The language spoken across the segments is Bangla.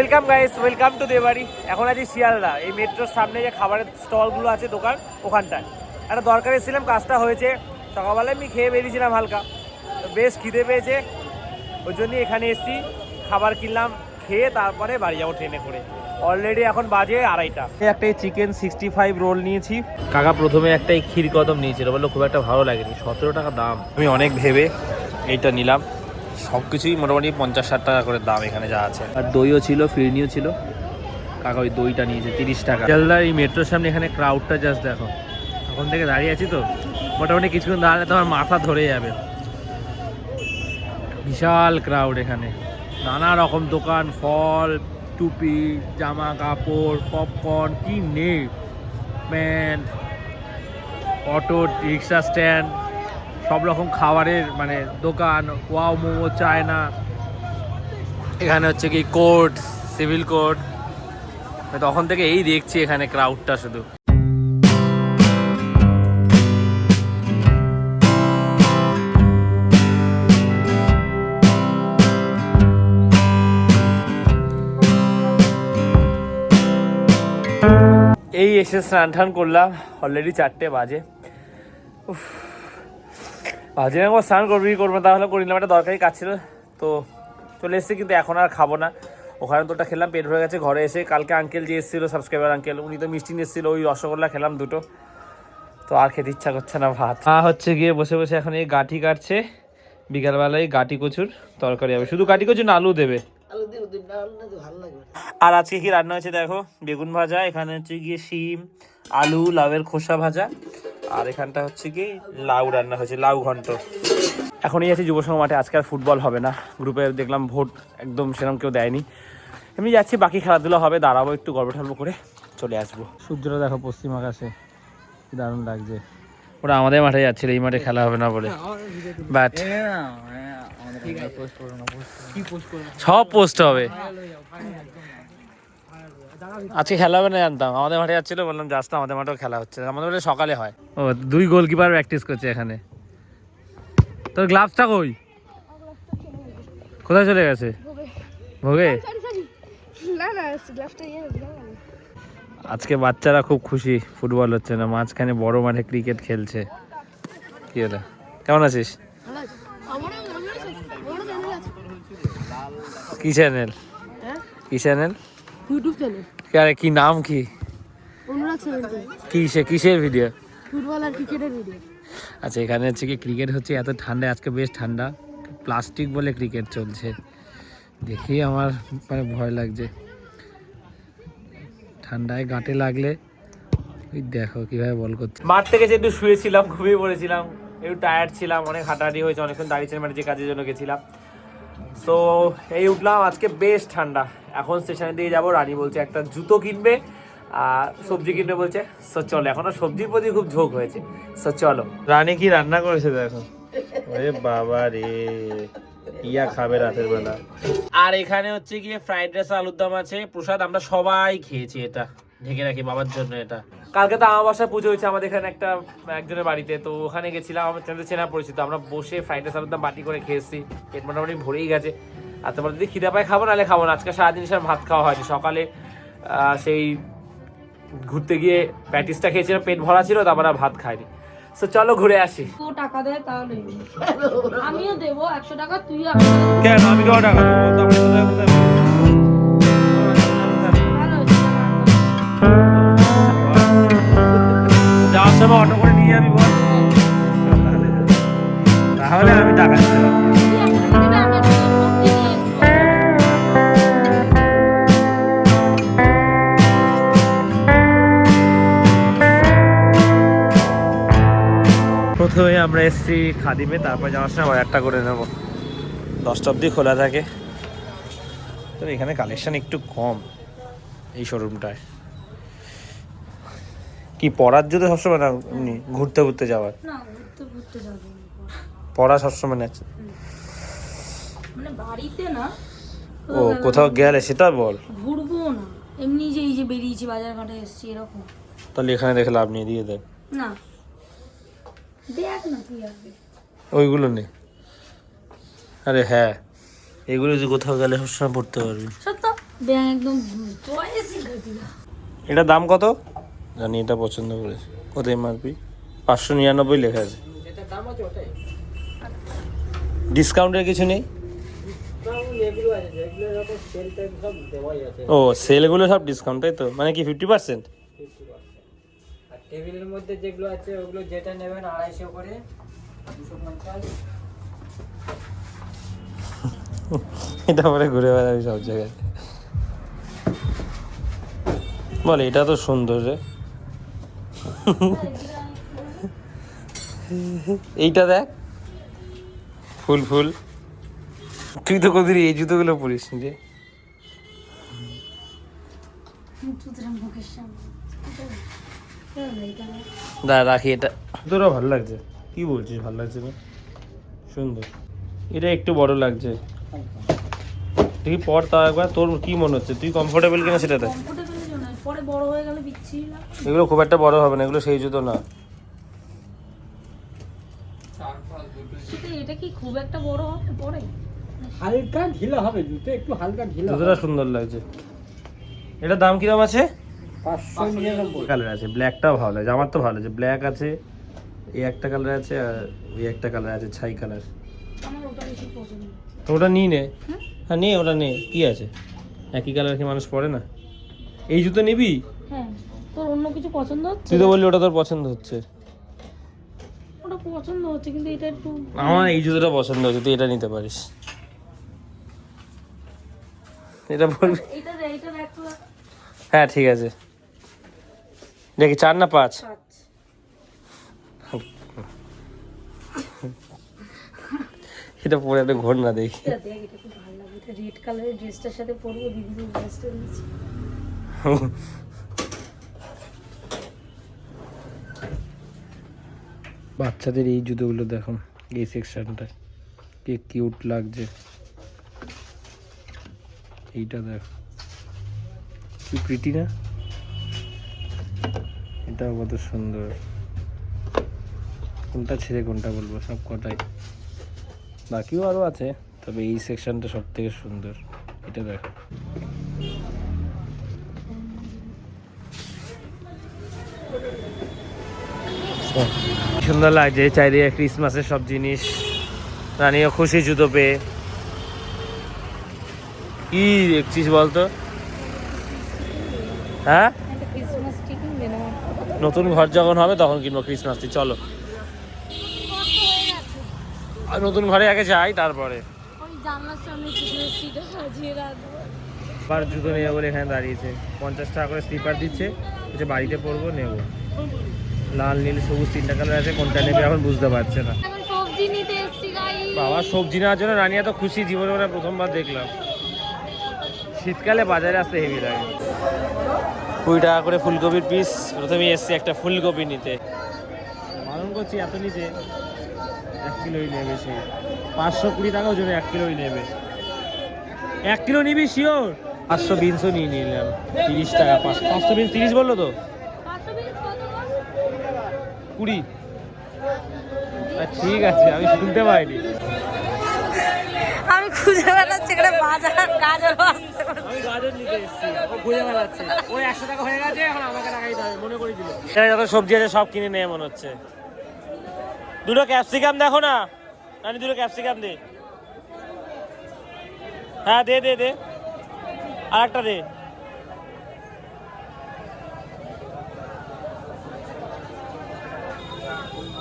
Welcome guys welcome to Debari এখন আছি শিয়ালদা। এই মেট্রোর সামনে যে খাবারের স্টলগুলো আছে দোকান ওখানটায়। একটা দরকার এসেছিলাম কাজটা হয়েছে। সকালবেলায় আমি খেয়ে বেরিয়েছিলাম হালকা। বেশ খিদে পেয়েছে। ওই জন্যই এখানে এসেছি। খাবার কিনলাম খেয়ে তারপরে বাড়ি যাব ট্রেনে করে। অলরেডি এখন বাজে আড়াইটা। একটা চিকেন সিক্সটি ফাইভ রোল নিয়েছি। কাকা প্রথমে একটা এই ক্ষীর কদম নিয়েছিল। বলল খুব একটা ভালো লাগেনি। সতেরো টাকা দাম। আমি অনেক ভেবে এইটা নিলাম। সব কিছুই মোটামুটি পঞ্চাশ ষাট টাকা করে দাম এখানে যা আছে। আর দইও ছিল, ফিরনিও ছিল। কাকা ওই দইটা নিয়েছে, তিরিশ টাকা। শিয়ালদার এই মেট্রোর সামনে এখানে ক্রাউডটা জাস্ট দেখো। এখন থেকে দাঁড়িয়ে আছি তো, মোটামুটি কিছুক্ষণ দাঁড়ালে তোমার মাথা ধরে যাবে। বিশাল ক্রাউড এখানে। নানা রকম দোকান, ফল, টুপি, জামা কাপড় পপকর্ন কি নেই? প্যান্ট অটো রিক্সা স্ট্যান্ড সব রকম খাবারের মানে দোকান ওয়াও মোমো চায়না। এখানে হচ্ছে কি কোর্ট সিভিল কোর্ট। তখন থেকে এই দেখছি এখানে ক্রাউডটা শুধু। এই এসে স্নান টান করলাম অলরেডি চারটে বাজে। উফ। না একবার স্নান করবি করব তাহলে করে নিলাম একটা দরকারি কাজ ছিল। তো চলে এসেছি কিন্তু এখন আর খাব না। ওখানে তো ওটা খেলাম পেট ভরে গেছে ঘরে এসে কালকে আঙ্কেল যে এসেছিল সাবস্ক্রাইবার আঙ্কেল উনি তো মিষ্টি নিয়ে এসেছিল ওই রসগোল্লা খেলাম দুটো। তো আর খেতে ইচ্ছা করছে না ভাত। মা হচ্ছে গিয়ে বসে বসে এখন এই গাঠি কাটছে বিকালবেলায় গাটি কচুর তরকারি হবে। শুধু গাটি কচুর না আলু দেবে। আর আজকে কি রান্না হয়েছে দেখো? বেগুন ভাজা এখানে হচ্ছে গিয়ে শিম আলু লাউয়ের খোসা ভাজা। আর এখানটা হচ্ছে কি লাউ রান্না হয়েছে লাউ ঘন্ট। এখনই আছি যুব সংঘ মাঠে আজকে আর ফুটবল হবে না। গ্রুপে দেখলাম ভোট একদম সেরকম কেউ দেয়নি। এমনি যাচ্ছি বাকি খেলাধুলা হবে দাঁড়াবো একটু গল্প টল্প করে চলে আসব। সূর্যটা দেখো পশ্চিম আকাশে দারুণ লাগছে। ওরা আমাদের মাঠে যাচ্ছিল এই মাঠে খেলা হবে না বলে। বাট সব পোস্ট হবে। আজকে খেলা হবে না জানতাম। আমাদের মাঠে যাচ্ছিল বললাম যাস তো আমাদের মাঠেও খেলা হচ্ছে। আমাদের মাঠে সকালে হয়। ও দুই গোলকিপার প্র্যাকটিস করছে এখানে। তোর গ্লাভসটা কই? কোথায় চলে গেছে? ভোগে? ইয়ে আজকে বাচ্চারা খুব খুশি ফুটবল হচ্ছে না। মাঝখানে বড় মাঠে ক্রিকেট খেলছে। কি হলো? কেমন আছিস? কি চ্যানেল হ্যাঁ? কি চ্যানেল ইউটিউব চ্যানেল আরে কি নাম কি? অনুরাগ সেভেন্টিন কিসে কিসের ভিডিও ফুটবল আর ক্রিকেটের ভিডিও আচ্ছা এখানে হচ্ছে কি ক্রিকেট হচ্ছে এত ঠান্ডা আজকে বেশ ঠান্ডা। প্লাস্টিক বলে ক্রিকেট চলছে। দেখি আমার মানে ভয় লাগছে। ঠান্ডায় গাঁটে লাগলে ওই দেখো কীভাবে বল করছে। মাঠ থেকে যে একটু শুয়েছিলাম ঘুমিয়ে পড়েছিলাম একটু টায়ার্ড ছিলাম অনেক হাঁটাহাঁটি হয়েছে অনেকক্ষণ দাঁড়িয়েছিলাম মানে যে কাজের জন্য গেছিলাম। সো এই উঠলাম আজকে বেশ ঠান্ডা। এখন স্টেশনের দিকে যাব রানী বলছে একটা জুতো কিনবে আর সবজি কিনবে বলছে সো চলো এখনও সবজির প্রতি খুব ঝোঁক হয়েছে সো চলো। রানী কি রান্না করেছে দেখো? ওরে বাবা রে ইয়া খাবে রাতের বেলা। আর এখানে হচ্ছে গিয়ে ফ্রাইড রাইস আলুর দম আছে। প্রসাদ আমরা সবাই খেয়েছি এটা ঢেকে রাখি বাবার জন্য এটা। কালকে তো আমার বাসায় পুজো হয়েছে আমাদের এখানে একটা একজনের বাড়িতে তো ওখানে গেছিলাম আমার চেনা পরিচিত আমরা বসে ফ্রাইড রাইস আলুর দম বাটি করে খেয়েছি পেট মোটামুটি ভরেই গেছে। আর তোমার যদি খিদে পায় খাব নাহলে খাব না। আজকে সারাদিন সে ভাত খাওয়া হয়নি। সকালে সেই ঘুরতে গিয়ে প্যাটিসটা খেয়েছিলাম পেট ভরা ছিল তারপর আর ভাত খাইনি সো চলো ঘুরে আসি। টাকা দেয় তাহলে। আমিও দেবো একশো টাকা তুই কেন? আমি টাকা দেবো? যাওয়ার সময় অটো করে নিয়ে যাবি বল। তাহলে আমি টাকা দিতে প্রথমে আমরা এসেছি খাদিমে তারপর যাওয়ার সময় একটা করে নেব। দশটা অবধি খোলা থাকে। তো এখানে কালেকশান একটু কম এই শোরুমটায় কি পড়ার জন্য সবসময় না এমনি ঘুরতে ঘুরতে যাওয়ার? পড়া সবসময় না মানে বাড়িতে না। ও কোথাও গেলে সেটা বল। ঘুরবো না। এমনি যে এই যে বেরিয়েছি বাজার ঘাটে এসছি এরকম। তাহলে এখানে দেখে লাভ নিয়ে দিয়ে দেয় না। ওইগুলো নেই। আরে হ্যাঁ এগুলো যে কোথাও গেলে সবসময় পড়তে পারবি। সত্য একদম এটা দাম কত? জানি এটা পছন্দ করেছে। কত এমআরপি পাঁচশো নিরানব্বই লেখা আছে। ডিসকাউন্টের কিছু নেই? ও সেলগুলো সব ডিসকাউন্ট তাই তো? মানে কি ফিফটি পার্সেন্ট টেবিলের মধ্যে যেগুলো আছে ওগুলো যেটা নেবেন আড়াইশো করে। দুশো পঞ্চাশ। এটা পরে ঘুরে বেড়াবি সব জায়গায়। বল এটা তো সুন্দর রে। এইটা দেখ। ফুল ফুল। তুই তো কোথায় এই জুতোগুলো পরিস রে। মুখের সামনে। দা রাখি এটা। তোরা ভালো লাগছে। কি বলছিস ভালো লাগছে না? সুন্দর। এটা একটু বড় লাগছে। দেখি পর তা একবার। তোর কি মনে হচ্ছে? তুই কমফোর্টেবল কিনা সেটা দেখ। কমফোর্টেবল জন্য পরে বড় হয়ে গেলে বিচ্ছিরি লাগে এগুলো খুব একটা বড় হবে না এগুলো সেই জুতো না। এটা কি খুব একটা বড় হবে পরে? হালকা ঢিলা হবে জুতো একটু হালকা ঢিলা জুতোটা সুন্দর লাগছে। এটা দাম কিরম আছে? কালার আছে ব্ল্যাকটাও ভালো আমার তো ভালো ব্ল্যাক আছে এই একটা কালার আছে আর এই একটা কালার আছে ছাই কালার আমার ওটা বেশি পছন্দ। তো ওটা নিই নে। হ্যাঁ নে ওটা নে। কি আছে? একই কালার কি মানুষ পরে না? এই জুতো নিবি? হ্যাঁ তোর অন্য কিছু পছন্দ হচ্ছে? তুই তো বললি ওটা তোর পছন্দ হচ্ছে। ওটা পছন্দ হচ্ছে কিন্তু এটা একটু আমার এই জুতোটা পছন্দ হচ্ছে তুই এটা নিতে পারিস। এটা বলবি? এটা এটা হ্যাঁ ঠিক আছে। দেখি চার না পাঁচ? এটা পরে একটা ঘোর না দেখি রেড কালারের ড্রেসটার সাথে পরবো ড্রেসটা বাচ্চাদের এই জুতোগুলো দেখুন এই সেকশনটা কি কিউট লাগছে। এইটা দেখ। কি প্রিটি না? এটাও কত সুন্দর। কোনটা ছেড়ে কোনটা বলব, সব কটাই বাকিও আরও আছে, তবে এই সেকশনটা সব থেকে সুন্দর। এটা দেখ। সুন্দর লাগছে, চারিদিকে ক্রিসমাসের সব জিনিস। রানিও খুশি জুতো পেয়ে। কি দেখছিস বলতো? হ্যাঁ একটা ক্রিসমাস ট্রি কিনবে না নতুন ঘর যখন হবে তখন কিনবো ক্রিসমাস ট্রি চলো। নতুন ঘরে আগে যাই তারপরে। আবার জুতো নেব বলে এখানে দাঁড়িয়েছে। পঞ্চাশ টাকা করে স্লিপার দিচ্ছে। যে বাড়িতে পরবো নেব। লাল নীল সবুজ তিনটা কালার আছে কোনটা নেবে এখন বুঝতে পারছে না। বাবা সবজি নেওয়ার জন্য রানিয়া তো খুশি জীবনে মানে প্রথমবার দেখলাম। শীতকালে বাজারে আসতে হেভি লাগে। কুড়ি টাকা করে ফুলকপির পিস প্রথমে এসছি একটা ফুলকপি নিতে। বারণ করছি এত নিতে এক কিলোই নেবে সে। পাঁচশো কুড়ি টাকা ওজনে এক কিলোই নেবে। এক কিলো নিবি শিওর পাঁচশো বিনশো নিয়ে নিলাম তিরিশ টাকা পাঁচ- পাঁচশো বিন তিরিশ বলল তো? পাঁচশো পিস কত বল? কুড়ি। ঠিক আছে আমি শুনতে পাইনি। আমি খুঁজে বেড়াচ্ছি এখানে বাজার গাজর হয়ে গেছে এখন আমাকে টাকা দিতে হবে মনে করে দিল। এখানে যত সবজি আছে সব কিনে নেয় মনে হচ্ছে। দুটো ক্যাপসিকাম দেখো না। নানি দুটো ক্যাপসিকাম দে। হ্যাঁ দে দে দে। আর একটা দে।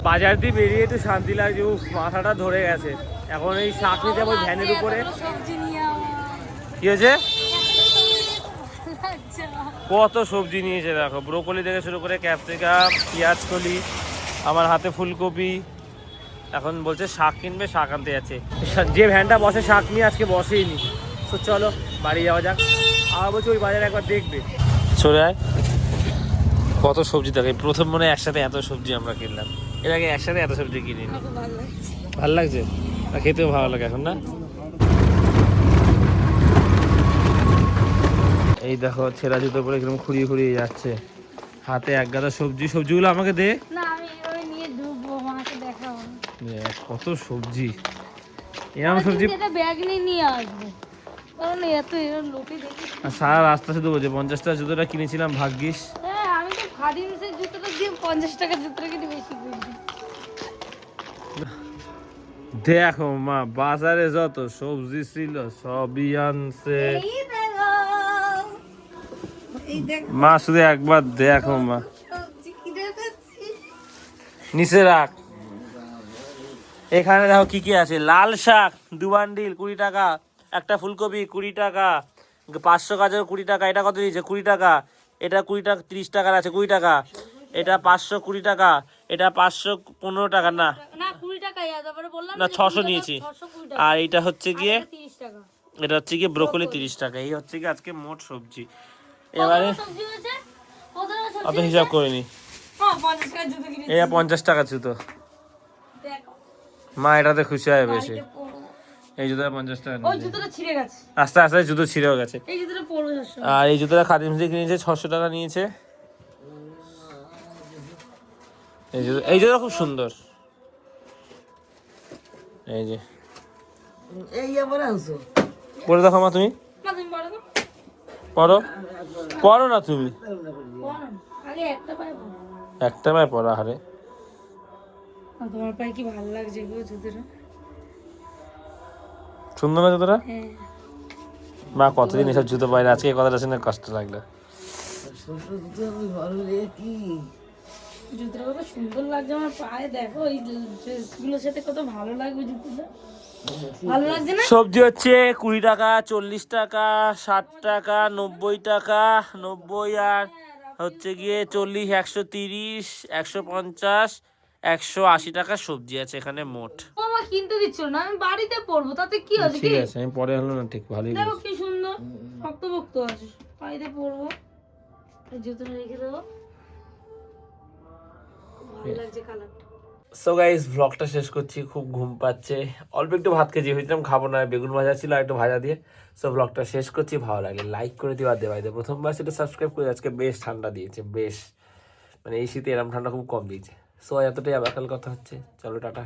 বাজার দিয়ে বেরিয়ে তো শান্তি লাগছে উফ মাথাটা ধরে গেছে। এখন এই শাক নিতে যাব ভ্যানের উপরে। কি হয়েছে? আচ্ছা। কত সবজি নিয়েছে দেখো ব্রোকলি থেকে শুরু করে ক্যাপসিকাম পেঁয়াজ কলি আমার হাতে ফুলকপি এখন বলছে শাক কিনবে শাক আনতে যাচ্ছে। যে ভ্যানটা বসে শাক নিয়ে আজকে বসেইনি। তো চলো বাড়ি যাওয়া যাক। আবার বলছে ওই বাজারে একবার দেখবে। চলে আয়। কত সবজি থাকে প্রথম মনে হয় একসাথে এত সবজি আমরা কিনলাম। এর আগে একসাথে এত সবজি কিনিনি। ভালো লাগছে। ভালো লাগছে? আর খেতেও ভালো লাগে এখন না? এই দেখো ছেঁড়া জুতো পরে কীরকম খুঁড়িয়ে খুঁড়িয়ে যাচ্ছে। হাতে এক গাদা সবজি সবজিগুলো আমাকে দে। না আমি ওই নিয়ে ঢুকবো মাকে দেখাবো দেখ, কত সবজি। এরকম সবজি এরকম সারা রাস্তা শুধু বলছে পঞ্চাশ টাকা জুতোটা কিনেছিলাম ভাগ্যিস। হ্যাঁ আমি তো খাদিমসের জুতোটা দিয়ে পঞ্চাশ টাকা জুতোটা কিনে বেশি দেখো মা বাজারে যত সবজি ছিল সবই আনছে। মা শুধু একবার দেখো মা। নিচে রাখ। এখানে দেখো কি কি আছে? লাল শাক দু বান্ডিল কুড়ি টাকা একটা ফুলকপি কুড়ি টাকা পাঁচশো গাজর কুড়ি টাকা এটা কত দিয়েছে? কুড়ি টাকা। এটা কুড়ি টাকা তিরিশ টাকার আছে কুড়ি টাকা। এটা পাঁচশো কুড়ি টাকা এটা পাঁচশো পনেরো টাকা না। না ছশো নিয়েছি। আর এটা হচ্ছে গিয়ে এটা হচ্ছে গিয়ে ব্রোকলি তিরিশ টাকা। এই হচ্ছে গিয়ে আজকে মোট সবজি। এবারে অত হিসাব করিনি এটা পঞ্চাশ টাকা জুতো মা এটাতে খুশি হয় বেশি এই জুতোটা পঞ্চাশ টাকা নিয়েছে। আস্তে আস্তে জুতো ছিঁড়েও গেছে। আর এই জুতোটা খাদিম থেকে কিনেছে ছশো টাকা নিয়েছে। এই জুতো এই জুতো খুব সুন্দর। এই যে। এই আবার আনছো? পরে দেখো মা তুমি। পরো পরো না তুমি। আগে একটা পায়ে পরো একটা পায়ে পরা হারে তোমার পায়ে কি ভালো লাগছে গো জুতোটা? সুন্দর না জুতোটা? হ্যাঁ। মা কতদিন এসব জুতো পাইলে আজকে কথাটা শুনে কষ্ট লাগল। জুতোটা কত সুন্দর লাগছে আমার পায়ে। দেখো এই ড্রেসগুলোর সাথে কত ভালো লাগবে জুতোটা। ভালো লাগছে না? সবজি হচ্ছে কুড়ি টাকা চল্লিশ টাকা ষাট টাকা নব্বই টাকা নব্বই আর হচ্ছে গিয়ে চল্লিশ একশো তিরিশ একশো পঞ্চাশ একশো আশি টাকা সবজি আছে এখানে মোট। কিনতে দিচ্ছ না? আমি বাড়িতে পরবো তাতে কি আছে ঠিক আছে আমি পরে হলো না ঠিক ভালোই দেখো কি সুন্দর শক্তভক্ত আছে। পাইতে পরবো। এই জুতোটা রেখে দেবো। ভালো লাগছে কালারটা সো গাইস ব্লগটা শেষ করছি খুব ঘুম পাচ্ছে। অল্প একটু ভাত খেয়েছি হয়েছিলাম খাব না বেগুন ভাজা ছিল আর একটু ভাজা দিয়ে। সো ব্লগটা শেষ করছি ভালো লাগলে লাইক করে দিও আর দেওয়া দেয় প্রথমবার সেটা সাবস্ক্রাইব করে আজকে বেশ ঠান্ডা দিয়েছে বেশ। মানে এই শীতে এরম ঠান্ডা খুব কম দিয়েছে। সো এতটাই আবার কাল কথা হচ্ছে চলো টাটা।